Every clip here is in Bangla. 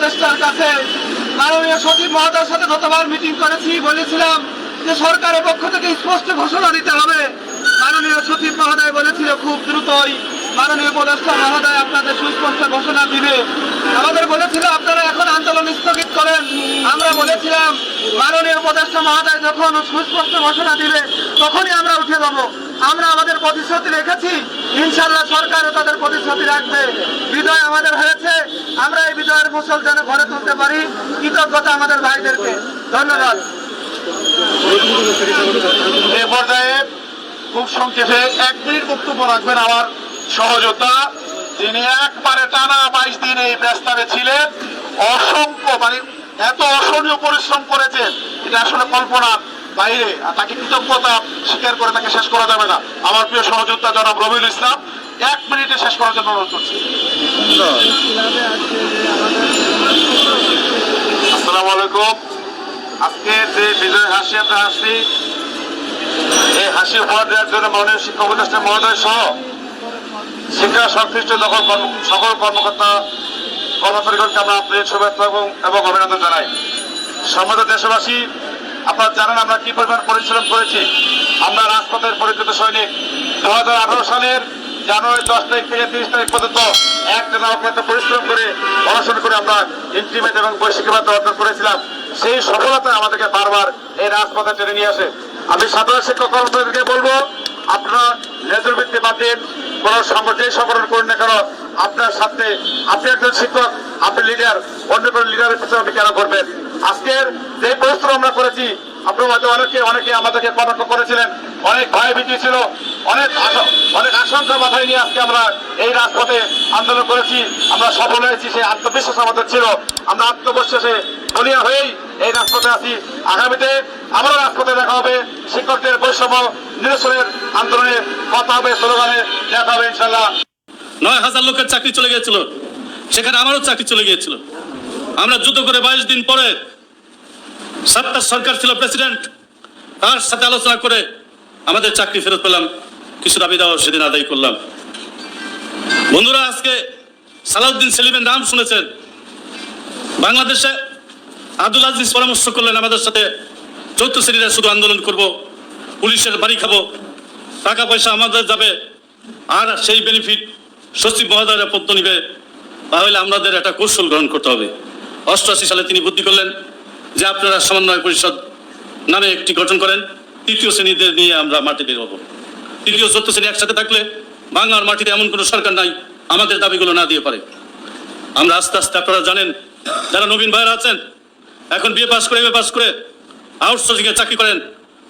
উপদেষ্টার কাছে মাননীয় সচিব মহোদয়ের সাথে গতবার মিটিং করেছি, বলেছিলাম যে সরকারের পক্ষ থেকে স্পষ্ট ঘোষণা দিতে হবে। মাননীয় সচিব মহোদয় বলেছিল খুব দ্রুতই। মাননীয় উপদেষ্টা মহোদয় আপনাদের সুস্পষ্ট ঘোষণা দিবে। আমাদের বলেছিল আপনারা এখন আন্দোলন স্থগিত করেন আমরা বলেছিলাম মাননীয় উপদেষ্টা মহোদয় যখন সুস্পষ্ট ঘোষণা দিবে তখনই আমরা উঠে যাব। আমরা আমাদের প্রতিশ্রুতি রেখেছি ইনশাল্লাহ সরকারও তাদের প্রতিশ্রুতি রাখবে। বিজয় আমাদের হয়েছে আমরা এই বিজয়ের ফসল যেন ঘরে তুলতে পারি, কৃতজ্ঞতা আমাদের ভাইদেরকে। ধন্যবাদ। এ পর্যায়ে খুব সংক্ষেপে এক মিনিট বক্তব্য রাখবেন আমার সহযোদ্ধা তিনি একবারে টানা বাইশ দিন এই প্রস্তাবে ছিলেন। অসংখ্য মানে এত অসহনীয় পরিশ্রম করেছেন, এটা আসলে কল্পনা বাইরে তাকে কৃতজ্ঞতা স্বীকার করে তাকে শেষ করা যাবে না। আমার প্রিয় সহযোদ্ধা জনাব রবিউল ইসলাম, এক মিনিটে শেষ করার জন্য অনুরোধ করছি। আসসালামু আলাইকুম। আজকে যে বিজয় হাসি আমরা হাসি এই হাসি উপহার দেওয়ার জন্য মাননীয় শিক্ষা উপদেষ্টা মহোদয় সহ শিক্ষা সংশ্লিষ্ট সকল সকল কর্মকর্তা কর্মচারীগণকে আমরা আপনাদের শুভেচ্ছা এবং এবং অভিনন্দন জানাই। সম্মত দেশবাসী, আপনারা জানেন আমরা কি পরিমাণ পরিশ্রম করেছি। আমরা রাজপথের পরিচিত সৈনিক। দু হাজার আঠারো সালের জানুয়ারি দশ তারিখ থেকে তিরিশ তারিখ পর্যন্ত এক টানা অক্লান্ত পরিশ্রম করে পড়াশোনা করে আমরা ইন্টিমেট এবং বৈশ্বিক ভাবে অর্জন করেছিলাম। সেই সফলতা আমাদেরকে বারবার এই রাজপথে টেনে নিয়ে আসে। আমি সাধারণ শিক্ষক কর্মচারীদেরকে বলব, আপনারা লেজুর ভিত্তি বাদ দিন কোন যেই সংগঠন করুন না কেন আপনার সাথে আপনি একজন শিক্ষক, আপনি লিডার অন্য কোনো লিডারের পিছনে আপনি কেন করবেন? আজকের যে পরিশ্রম আমরা করেছি, আপনার হয়তো অনেকে অনেকে আমাদেরকে কটাক্ষ করেছিলেন, অনেক ভয় ভীতি ছিল, অনেক অনেক আশঙ্কা মাথায় নিয়ে আজকে আমরা এই রাজপথে আন্দোলন করেছি, আমরা সফল হয়েছি, সেই আত্মবিশ্বাস আমাদের ছিল। আমরা আত্মবিশ্বাসে বলিয়া হয়েই এই রাজপথে আছি। আগামীতে আবারও রাজপথে দেখা হবে। শিক্ষকদের বৈষম্য নিরসনের আন্দোলনে কথা হবে, স্লোগানে দেখা হবে ইনশাল্লাহ নয় হাজার লোকের চাকরি চলে গিয়েছিল। সেখানে আমারও চাকরি চলে গিয়েছিল। আমরা যুদ্ধ করে বাইশ দিন পরে সাতটা সরকার ছিল প্রেসিডেন্ট। তার সাথে আলোচনা করে আমাদের চাকরি ফেরত পেলাম। কিছু দাবি দাওয়া সেদিন আদায় করলাম। বন্ধুরা, আজকে সালাউদ্দিন সেলিমের নাম শুনেছেন। বাংলাদেশে আব্দুল আজিজ পরামর্শ করলেন, আমাদের সাথে চৌদ্দ শ্রেণীরা শুধু আন্দোলন করব, পুলিশের বাড়ি খাব, টাকা পয়সা আমাদের যাবে, আর সেই বেনিফিট সচিব মহোদয়রা পদ্ম নিবে, তাহলে আমাদের একটা কৌশল গ্রহণ করতে হবে। অষ্টআশি সালে তিনি বুদ্ধি করলেন যে আপনারা সমন্বয় পরিষদ নামে একটি গঠন করেন, তৃতীয় শ্রেণীদের নিয়ে আমরা মাটি বের হব। তৃতীয়, চতুর্থ শ্রেণি একসাথে থাকলে বাংলার মাটিতে এমন কোনো সরকার নাই, আমাদের দাবিগুলো না দিয়ে পারে। আমরা আস্তে আস্তে আপনারা জানেন, যারা নবীন ভাইরা আছেন, এখন বিএ পাস করে এমএ পাস করে আউটসোর্সিং এ চাকরি করেন,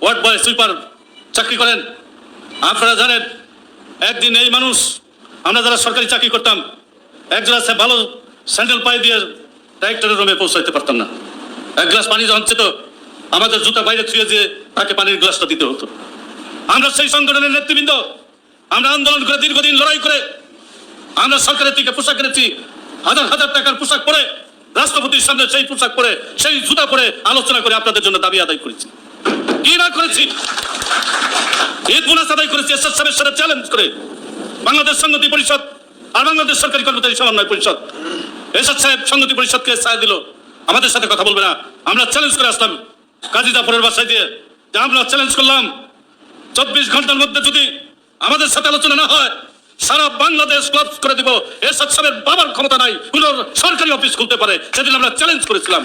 ওয়ার্ড বয় সুইপার চাকরি করেন, আপনারা জানেন, একদিন এই মানুষ আমরা যারা সরকারি চাকরি করতাম এক আছে ভালো স্যান্ডেল পায়ে দিয়ে ডাইরেক্টরের রুমে পৌঁছাইতে পারতাম না। এক গ্লাস পানি যখন তো, আমাদের জুতা বাইরে ছুঁয়ে দিয়ে তাকে পানির গ্লাসটা দিতে হতো। আমরা সেই সংগঠনের নেতৃবৃন্দ, আমরা আন্দোলন করে দীর্ঘদিন লড়াই করে, আমরা সরকারের থেকে পোশাক কিনেছি হাজার হাজার টাকার পোশাক পরে, রাষ্ট্রপতির সামনে সেই পোশাক পরে, সেই জুতা পরে আলোচনা করে আপনাদের জন্য দাবি আদায় করেছি। কি না করেছি? ঈদ বোনাস আদায় করেছি এসএস সাহেবের চ্যালেঞ্জ করে। বাংলাদেশ সংগতি পরিষদ আর বাংলাদেশ সরকারি কর্মচারী সমন্বয় পরিষদ। এসএস সাহেব সংগতি পরিষদকে ছায়া দিল। আমাদের সাথে কথা বলবে না। আমরা চ্যালেঞ্জ করে আসলাম। কাজী জাফরের বাসায় দিয়ে যে আমরা চ্যালেঞ্জ করলাম। চব্বিশ ঘণ্টার মধ্যে যদি আমাদের সাথে আলোচনা না হয়, সারা বাংলাদেশ ক্লাব করে দিব। এরশাদ সাহেবের বাবার ক্ষমতা নাই। সরকারি অফিস খুলতে পারে। সেদিন আমরা চ্যালেঞ্জ করেছিলাম।